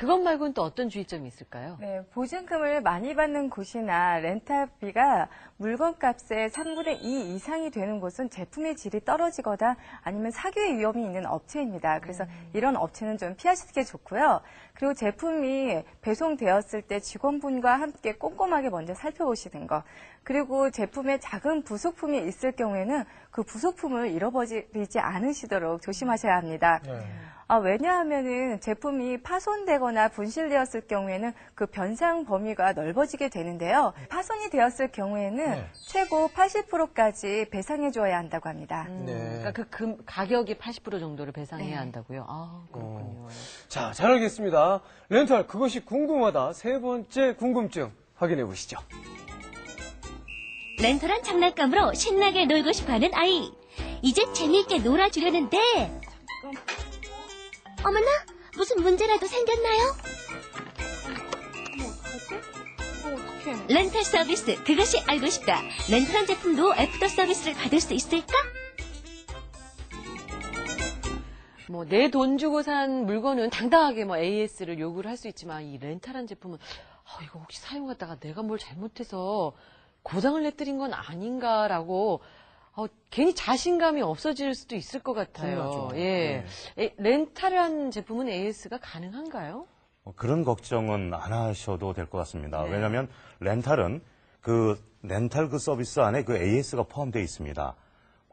그것 말고는 또 어떤 주의점이 있을까요? 네, 보증금을 많이 받는 곳이나 렌탈비가 물건값의 3분의 2 이상이 되는 곳은 제품의 질이 떨어지거나 아니면 사교의 위험이 있는 업체입니다. 그래서 이런 업체는 좀 피하시는 게 좋고요. 그리고 제품이 배송되었을 때 직원분과 함께 꼼꼼하게 먼저 살펴보시는 거. 그리고 제품에 작은 부속품이 있을 경우에는 그 부속품을 잃어버리지 않으시도록 조심하셔야 합니다. 아, 왜냐하면은 제품이 파손되거나 분실되었을 경우에는 그 변상 범위가 넓어지게 되는데요. 파손이 되었을 경우에는 네. 최고 80%까지 배상해 줘야 한다고 합니다. 음, 네. 그러니까 그 금, 가격의 80% 정도를 배상해야 네. 한다고요? 아, 그렇군요. 자, 잘 알겠습니다. 렌탈, 그것이 궁금하다. 세 번째 궁금증 확인해 보시죠. 렌털한 장난감으로 신나게 놀고 싶어하는 아이. 이제 재미있게 놀아주려는데. 어머나, 무슨 문제라도 생겼나요? 렌탈 서비스, 그것이 알고 싶다. 렌탈한 제품도 애프터 서비스를 받을 수 있을까? 뭐, 내 돈 주고 산 물건은 당당하게 뭐 AS를 요구를 할 수 있지만, 이 렌탈한 제품은, 아, 이거 혹시 사용하다가 내가 뭘 잘못해서 고장을 내뜨린 건 아닌가라고, 어, 괜히 자신감이 없어질 수도 있을 것 같아요. 예. 에, 렌탈한 제품은 AS가 가능한가요? 뭐 그런 걱정은 안 하셔도 될 것 같습니다. 네. 왜냐하면 렌탈은 그 렌탈 그 서비스 안에 그 AS가 포함되어 있습니다.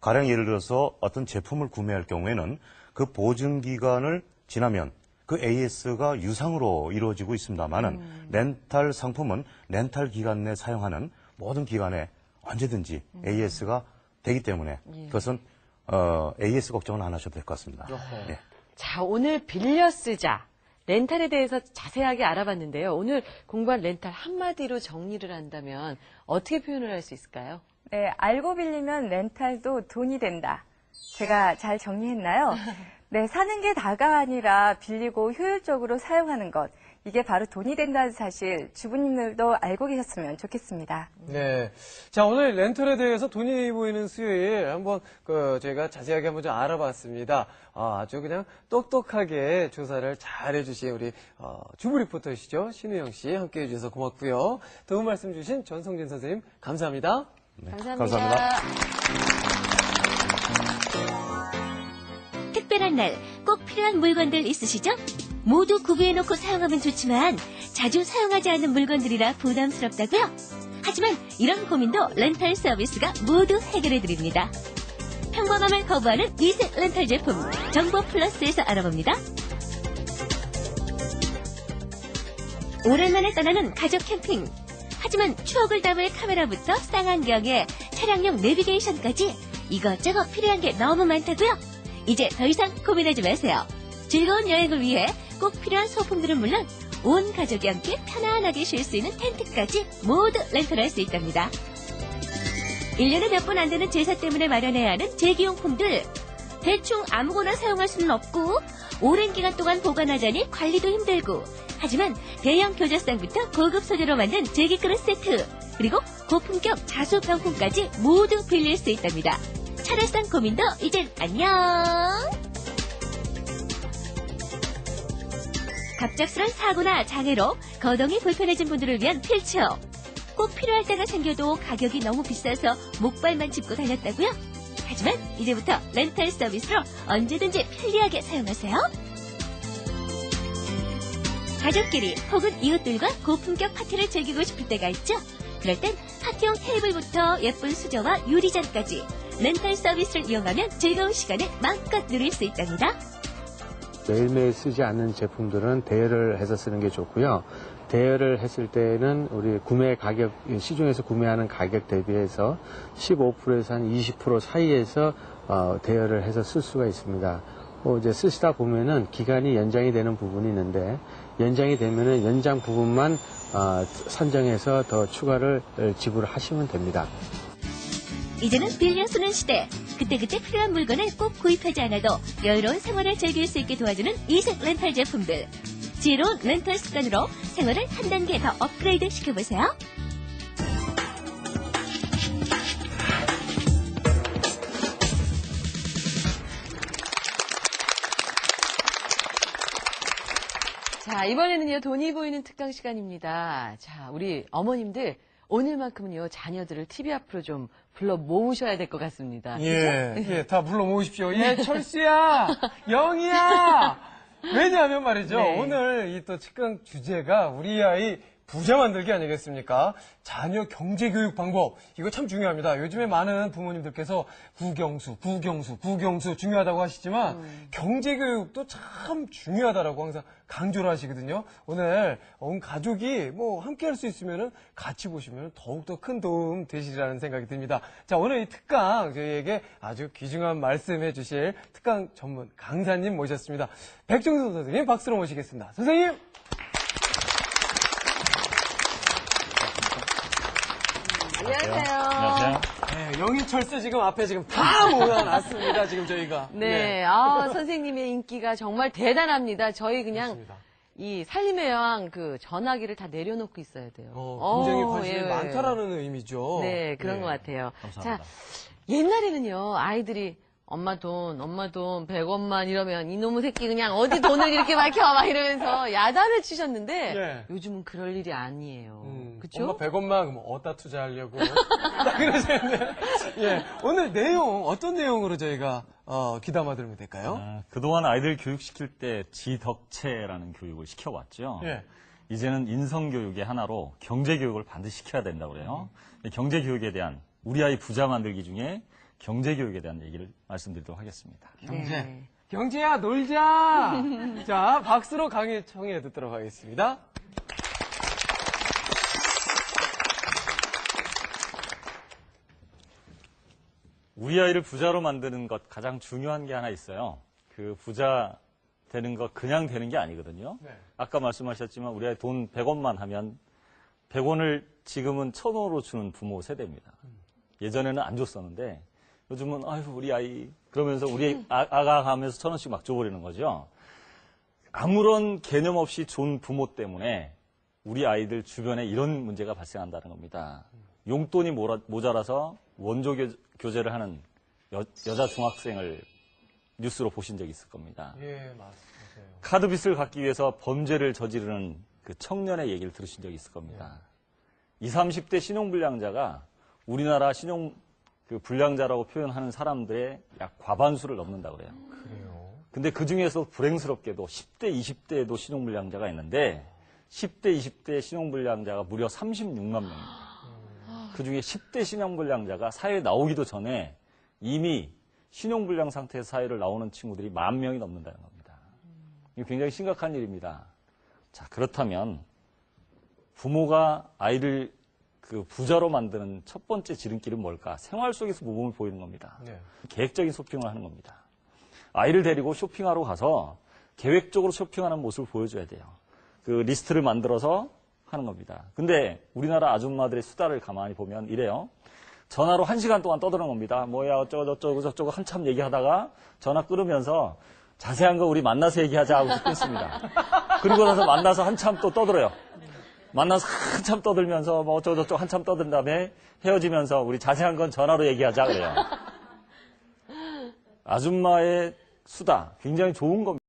가령 예를 들어서 어떤 제품을 구매할 경우에는 그 보증 기간을 지나면 그 AS가 유상으로 이루어지고 있습니다만은 음. 렌탈 상품은 렌탈 기간 내 사용하는 모든 기간에 언제든지 음. AS가 되기 때문에 예. 그것은 어, AS 걱정은 안 하셔도 될 것 같습니다. 어허. 예. 자, 오늘 빌려 쓰자. 렌탈에 대해서 자세하게 알아봤는데요. 오늘 공부한 렌탈 한마디로 정리를 한다면 어떻게 표현을 할 수 있을까요? 네, 알고 빌리면 렌탈도 돈이 된다. 제가 잘 정리했나요? 네, 사는 게 다가 아니라 빌리고 효율적으로 사용하는 것. 이게 바로 돈이 된다는 사실 주부님들도 알고 계셨으면 좋겠습니다. 네. 자, 오늘 렌털에 대해서 돈이 보이는 수요일 한번 그 저희가 자세하게 한번 좀 알아봤습니다. 아, 아주 그냥 똑똑하게 조사를 잘 해주신 우리 어, 주부 리포터이시죠. 신우영 씨 함께 해주셔서 고맙고요. 도움 말씀 주신 전성진 선생님 감사합니다. 네, 감사합니다. 특별한 날 꼭 필요한 물건들 있으시죠? 모두 구비해놓고 사용하면 좋지만 자주 사용하지 않는 물건들이라 부담스럽다고요? 하지만 이런 고민도 렌탈 서비스가 모두 해결해드립니다. 평범함을 거부하는 이색 렌탈 제품 정보 플러스에서 알아봅니다. 오랜만에 떠나는 가족 캠핑. 하지만 추억을 담을 카메라부터 쌍안경에 차량용 내비게이션까지 이것저것 필요한 게 너무 많다고요? 이제 더 이상 고민하지 마세요. 즐거운 여행을 위해 꼭 필요한 소품들은 물론 온 가족이 함께 편안하게 쉴 수 있는 텐트까지 모두 렌탈할 수 있답니다. 1년에 몇 번 안 되는 제사 때문에 마련해야 하는 제기용품들. 대충 아무거나 사용할 수는 없고 오랜 기간 동안 보관하자니 관리도 힘들고 하지만 대형 교자상부터 고급 소재로 만든 제기 그릇 세트 그리고 고품격 자수병품까지 모두 빌릴 수 있답니다. 차례상 고민도 이젠 안녕! 갑작스런 사고나 장애로 거동이 불편해진 분들을 위한 필처. 꼭 필요할 때가 생겨도 가격이 너무 비싸서 목발만 짚고 다녔다고요? 하지만 이제부터 렌탈 서비스로 언제든지 편리하게 사용하세요. 가족끼리 혹은 이웃들과 고품격 파티를 즐기고 싶을 때가 있죠? 그럴 땐 파티용 테이블부터 예쁜 수저와 유리잔까지 렌탈 서비스를 이용하면 즐거운 시간을 마음껏 누릴 수 있답니다. 매일매일 쓰지 않는 제품들은 대여를 해서 쓰는 게 좋고요. 대여를 했을 때는 우리 구매 가격, 시중에서 구매하는 가격 대비해서 15%에서 한 20% 사이에서 어, 대여를 해서 쓸 수가 있습니다. 뭐 이제 쓰시다 보면은 기간이 연장이 되는 부분이 있는데 연장이 되면은 연장 부분만 어, 산정해서 더 추가를 지불하시면 됩니다. 이제는 빌려 쓰는 시대. 그때그때 필요한 물건을 꼭 구입하지 않아도 여유로운 생활을 즐길 수 있게 도와주는 이색 렌탈 제품들. 지혜로운 렌탈 습관으로 생활을 한 단계 더 업그레이드 시켜보세요. 자, 자, 이번에는요, 돈이 보이는 특강 시간입니다. 자, 우리 어머님들, 오늘만큼은요, 자녀들을 TV 앞으로 좀 불러 모으셔야 될 것 같습니다. 예, 예, 다 불러 모으십시오. 예, 철수야, 영희야. 왜냐하면 말이죠. 네. 오늘 이또 측강 주제가 우리 아이 부자 만들기 아니겠습니까? 자녀 경제 교육 방법. 이거 참 중요합니다. 요즘에 많은 부모님들께서 구경수, 구경수, 구경수 중요하다고 하시지만 경제 교육도 참 중요하다라고 항상 강조를 하시거든요. 오늘 온 가족이 뭐 함께 할 수 있으면은 같이 보시면 더욱더 큰 도움 되시리라는 생각이 듭니다. 자, 오늘 이 특강 저희에게 아주 귀중한 말씀해 주실 특강 전문 강사님 모셨습니다. 백종선 선생님 박수로 모시겠습니다. 선생님! 안녕하세요. 안녕하세요. 네, 영희철수 지금 앞에 지금 다 모여놨습니다. 지금 저희가. 네, 아, 선생님의 인기가 정말 대단합니다. 저희 그냥 그렇습니다. 이 살림의 여왕 그 전화기를 다 내려놓고 있어야 돼요. 어, 굉장히 어, 관심이 예. 많다라는 의미죠. 네, 그런 네. 것 같아요. 감사합니다. 자, 옛날에는요, 아이들이 엄마 돈, 엄마 돈, 100원만 이러면 이놈의 새끼 그냥 어디 돈을 이렇게 밝혀 막 이러면서 야단을 치셨는데 네. 요즘은 그럴 일이 아니에요. 음, 그쵸? 엄마 100원만 그럼 어디다 투자하려고 딱 그러시는데 예 오늘 내용 어떤 내용으로 저희가 어, 귀담아 들으면 될까요? 아, 그동안 아이들 교육시킬 때 지덕체라는 교육을 시켜왔죠. 예. 이제는 인성교육의 하나로 경제교육을 반드시 시켜야 된다고 그래요. 이 경제교육에 대한 우리 아이 부자 만들기 중에 경제 교육에 대한 얘기를 말씀드리도록 하겠습니다. 경제 네. 경제야 놀자 자 박수로 강의 청해 듣도록 하겠습니다. 우리 아이를 부자로 만드는 것 가장 중요한 게 하나 있어요. 그 부자 되는 거 그냥 되는 게 아니거든요. 네. 아까 말씀하셨지만 우리 아이 돈 100원만 하면 100원을 지금은 1000원으로 주는 부모 세대입니다. 예전에는 안 줬었는데 요즘은 아유 우리 아이 그러면서 우리 아, 아가 가면서 1000원씩 막 줘버리는 거죠. 아무런 개념 없이 좋은 부모 때문에 우리 아이들 주변에 이런 문제가 발생한다는 겁니다. 용돈이 모자라서 원조 교- 교제를 하는 여, 여자 중학생을 뉴스로 보신 적 있을 겁니다. 예 맞습니다. 카드 빚을 갚기 위해서 범죄를 저지르는 그 청년의 얘기를 들으신 적이 있을 겁니다. 20, 30대 신용불량자가 우리나라 신용 그 불량자라고 표현하는 사람들의 약 과반수를 넘는다 그래요. 그래요. 근데 그 중에서 불행스럽게도 10대, 20대에도 신용불량자가 있는데 10대, 20대 신용불량자가 무려 36만 명입니다. 그 중에 10대 신용불량자가 사회에 나오기도 전에 이미 신용불량 상태에서 사회를 나오는 친구들이 만 명이 넘는다는 겁니다. 이거 굉장히 심각한 일입니다. 자, 그렇다면 부모가 아이를 그 부자로 만드는 첫 번째 지름길은 뭘까? 생활 속에서 모범을 보이는 겁니다. 네. 계획적인 쇼핑을 하는 겁니다. 아이를 데리고 쇼핑하러 가서 계획적으로 쇼핑하는 모습을 보여줘야 돼요. 그 리스트를 만들어서 하는 겁니다. 근데 우리나라 아줌마들의 수다를 가만히 보면 이래요. 전화로 한 시간 동안 떠드는 겁니다. 뭐야 어쩌고 저쩌고 저쩌고 한참 얘기하다가 전화 끊으면서 자세한 거 우리 만나서 얘기하자 하고 끊습니다. 그리고 나서 만나서 한참 또 떠들어요. 만나서 한참 떠들면서 뭐 어쩌고 저쩌고 한참 떠든 다음에 헤어지면서 우리 자세한 건 전화로 얘기하자 그래요. 아줌마의 수다 굉장히 좋은 겁니다.